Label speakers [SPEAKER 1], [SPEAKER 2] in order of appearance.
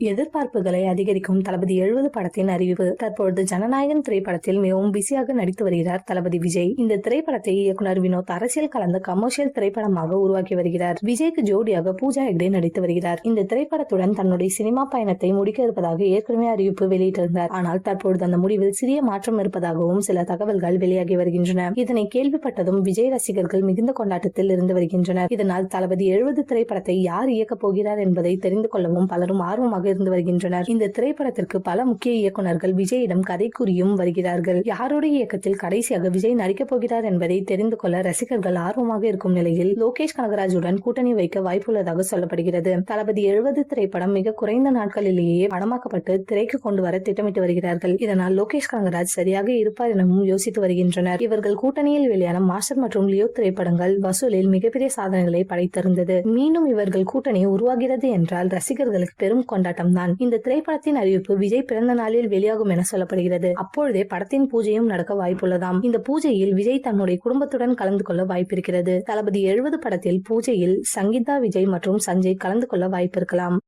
[SPEAKER 1] எதிர்பார்ப்புகளை அதிகரிக்கும் தளபதி எழுபது படத்தின் அறிவிப்பு. தற்பொழுது ஜனநாயகன் திரைப்படத்தில் மிகவும் பிஸியாக நடித்து வருகிறார் தளபதி விஜய். இந்த திரைப்படத்தை இயக்குனர் வினோத் அரசியல் கலந்த கமர்ஷியல் திரைப்படமாக உருவாக்கி வருகிறார். விஜய்க்கு ஜோடியாக பூஜா ஹெக்டே நடித்து வருகிறார். இந்த திரைப்படத்துடன் தன்னுடைய சினிமா பயணத்தை முடிக்க இருப்பதாக ஏற்கனவே அறிவிப்பு வெளியிட்டிருந்தார். ஆனால் தற்பொழுது அந்த முடிவில் சிறிய மாற்றம் இருப்பதாகவும் சில தகவல்கள் வெளியாகி வருகின்றன. இதனை கேள்விப்பட்டதும் விஜய் ரசிகர்கள் மிகுந்த கொண்டாட்டத்தில் இருந்து வருகின்றனர். இதனால் தளபதி எழுபது திரைப்படத்தை யார் இயக்கப் போகிறார் என்பதை தெரிந்து கொள்ளவும் பலரும் ஆர்வமாக இருந்து வருகின்றனர். இந்த திரைப்படத்திற்கு பல முக்கிய இயக்குநர்கள் விஜயிடம் கதை கூறியும் வருகிறார்கள். யாருடைய இயக்கத்தில் கடைசியாக விஜய் நடிக்கப் போகிறார் என்பதை தெரிந்து கொள்ள ரசிகர்கள் ஆர்வமாக இருக்கும் நிலையில் லோகேஷ் கனகராஜுடன் கூட்டணி வைக்க வாய்ப்புள்ளதாக சொல்லப்படுகிறது. தளபதி எழுபது திரைப்படம் மிக குறைந்த நாட்களிலேயே படமாக்கப்பட்டு திரைக்கு கொண்டு வர திட்டமிட்டு வருகிறார்கள். இதனால் லோகேஷ் கனகராஜ் சரியாக இருப்பார் எனவும் யோசித்து வருகின்றனர். இவர்கள் கூட்டணியில் வெளியான மாஸ்டர் மற்றும் லியோ திரைப்படங்கள் வசூலில் மிகப்பெரிய சாதனைகளை படைத்திருந்தது. மீண்டும் இவர்கள் கூட்டணி உருவாகிறது என்றால் ரசிகர்களுக்கு பெரும் கொண்டாட்டம் தான் இந்த திரைப்படத்தின் அறிவிப்பு விஜய் பிறந்த நாளில் வெளியாகும் என சொல்லப்படுகிறது. அப்பொழுதே படத்தின் பூஜையும் நடக்க வாய்ப்புள்ளதாம். இந்த பூஜையில் விஜய் தன்னுடைய குடும்பத்துடன் கலந்து கொள்ள வாய்ப்பிருக்கிறது. தளபதி எழுபது படத்தில் பூஜையில் சங்கீதா விஜய் மற்றும் சஞ்சய் கலந்து கொள்ள வாய்ப்பிருக்கலாம்.